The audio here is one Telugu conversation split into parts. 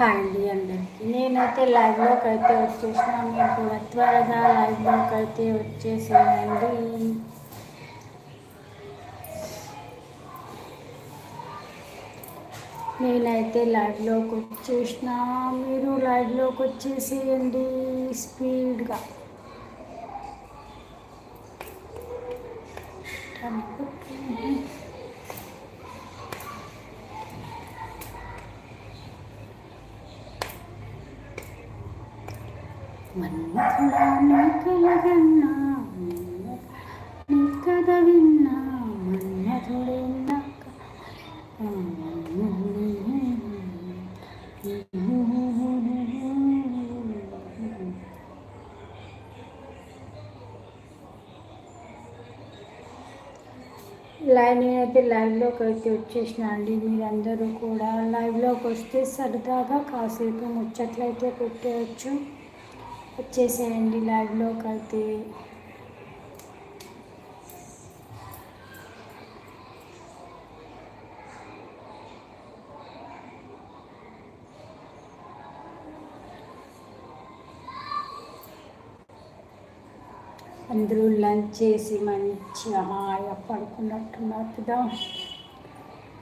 హాయ్ అండి అందరికీ. నేనైతే లైవ్లోకి అయితే వచ్చేసిన మీరు కూడా త్వరగా లైవ్లోకి అయితే వచ్చేసేయండి. నేనైతే లైవ్లోకి వచ్చేసిన. మీరు లైవ్లోకి వచ్చేసేయండి స్పీడ్గా మన్మథుడా కలగన్నా నీ కథ విన్నా మన్మథుడే లైవ్ నేనైతే లైవ్లోకి అయితే వచ్చేసిన అండి మీరందరూ కూడా లైవ్లోకి వస్తే సరదాగా కాసేపు ముచ్చట్లయితే పెట్టేయచ్చు. వచ్చేసేయండి లైవ్లోకి అయితే అందరూ లంచ్ చేసి మంచిగా హాయిగా పడుకున్నట్టున్నారు కదా.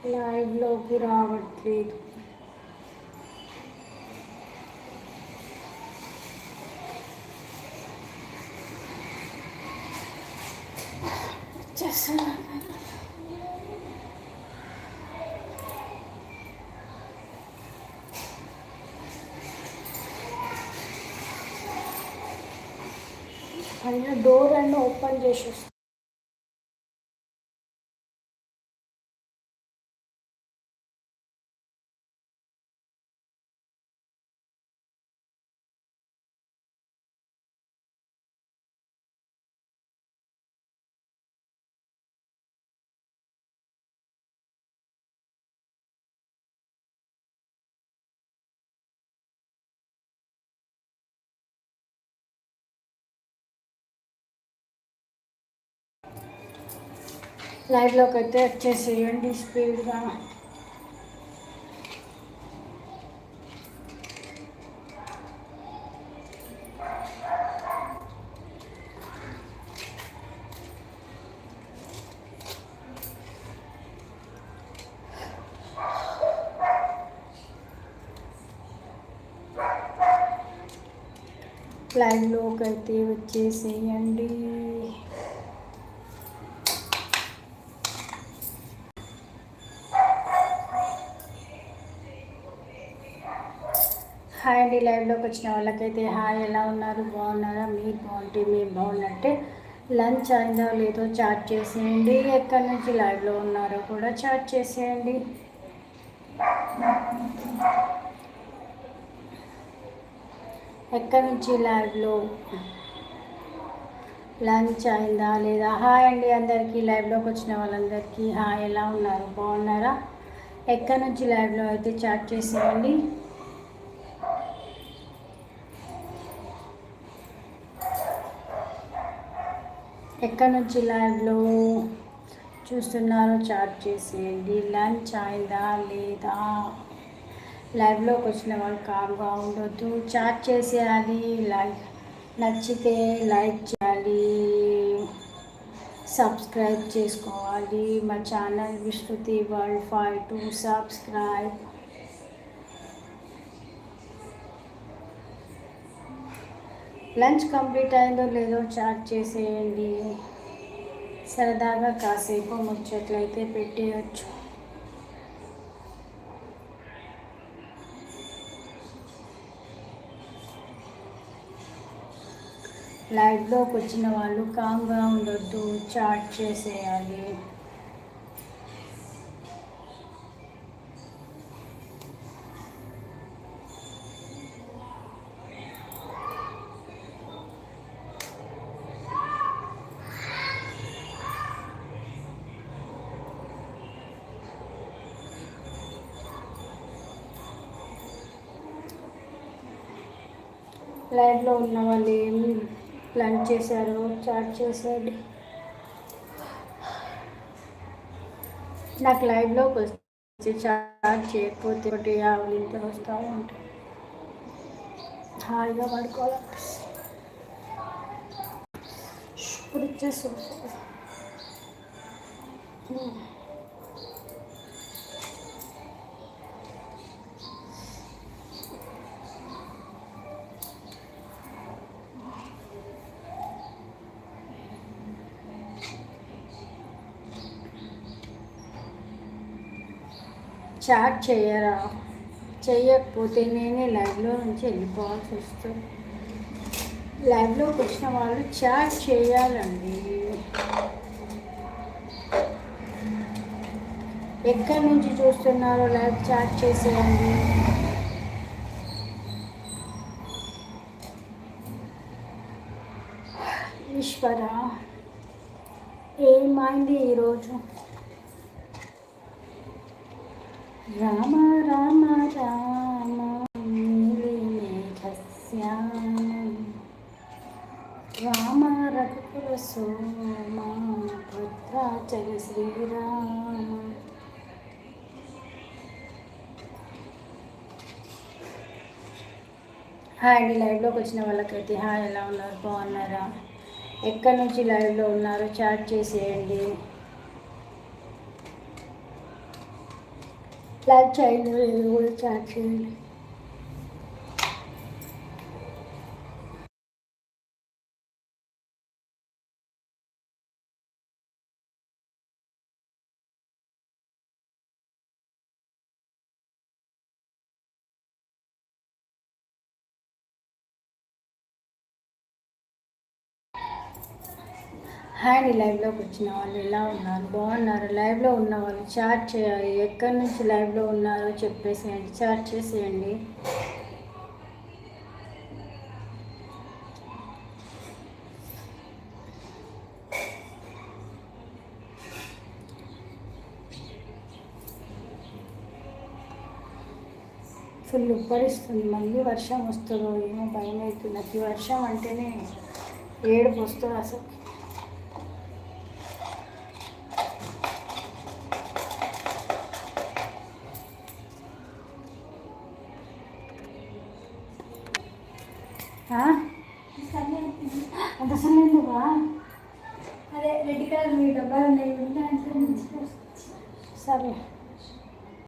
లైవ్లోకి రావట్లేదు. నేను డోర్ అన్న ఓపెన్ చేసి లైవ్లోకి అయితే వచ్చేసేయండి స్పీడ్గా. లైవ్లోకి అయితే వచ్చేసేయండి హాయ్ అండి లైవ్లోకి వచ్చిన వాళ్ళకైతే హాయ్ ఎలా ఉన్నారు? బాగున్నారా? మీరు బాగుంటే మీరు బాగున్నట్టే. లంచ్ అయిందో లేదో చాట్ చేసేయండి. ఎక్కడి నుంచి లైవ్లో ఉన్నారో కూడా చాట్ చేసేయండి. ఎక్కడి నుంచి లైవ్లో? లంచ్ అయిందా లేదా? హాయ్ అండి అందరికీ. లైవ్లోకి వచ్చిన వాళ్ళందరికీ హాయ్ ఎలా ఉన్నారు? బాగున్నారా? ఎక్కడి నుంచి లైవ్లో అయితే చాట్ చేసేయండి. ఎక్కడి నుంచి లైవ్లో చూస్తున్నారో చాట్ చేసేయండి. లంచ్ అయిందా లేదా? లైవ్లోకి వచ్చిన వాళ్ళు కామ్గా ఉండొద్దు. చాట్ చేసేయాలి. లైక్ నచ్చితే లైక్ చేయాలి. సబ్స్క్రైబ్ చేసుకోవాలి. మా channel Vishruti world five two subscribe. Lunch complete అయిందో లేదో చాట్ చేసేయండి. సరదాగా కాసేపు ముచ్చట్లయితే పెట్టేయచ్చు. లైవ్లోకి వచ్చిన వాళ్ళు కామ్గా ఉండొద్దు చాట్ చేసేయాలి. లైవ్లో ఉన్న వాళ్ళు ఏమి లంచ్ చేశారు చాట్ చేశాడు నాకు లైవ్లోకి వచ్చి చాట్ చేయకపోతే ఒకటి ఆవిడ ఇంత వస్తూ ఉంటాయి హాయిగా పడుకోవాలి. ఇప్పుడు ఇచ్చేసి చాట్ చేయరా? చేయకపోతే నేనే లైవ్లో నుంచి వెళ్ళిపోవాల్సి వస్తుంది. లైవ్లోకి వచ్చిన వాళ్ళు చాట్ చేయాలండి. ఎక్కడి నుంచి చూస్తున్నారో లైవ్ చాట్ చేసేయండి. ఈశ్వర ఏమైంది ఈరోజు? రామ రామ రామ రామ రఘుకుల సోమ భద్రాచల శ్రీరామ. హాయ్ అండి లైవ్లోకి వచ్చిన వాళ్ళకైతే హాయ్ ఎలా ఉన్నారు? బాగున్నారా? ఎక్కడి నుంచి లైవ్లో ఉన్నారో చాట్ చేసేయండి. లైక్ చేయండి లేదు కూడా చాట్ హాయ్ లైవ్లోకి వచ్చిన వాళ్ళు ఎలా ఉన్నారు? బాగున్నారు? లైవ్లో ఉన్న వాళ్ళు చాట్ చేయాలి. ఎక్కడి నుంచి లైవ్లో ఉన్నారో చెప్పేసేయండి. చాట్ చేసేయండి. ఫుల్ ఉబ్బరిస్తుంది మళ్ళీ వర్షం వస్తుందో ఏమో భయం అవుతుంది. నాకు వర్షం అంటేనే ఏడుపు వస్తుంది అసలు. అంత అసలు ఎందుకు అదే రెడ్ కలర్ మీ డబ్బాలు ఉన్నాయి సరే.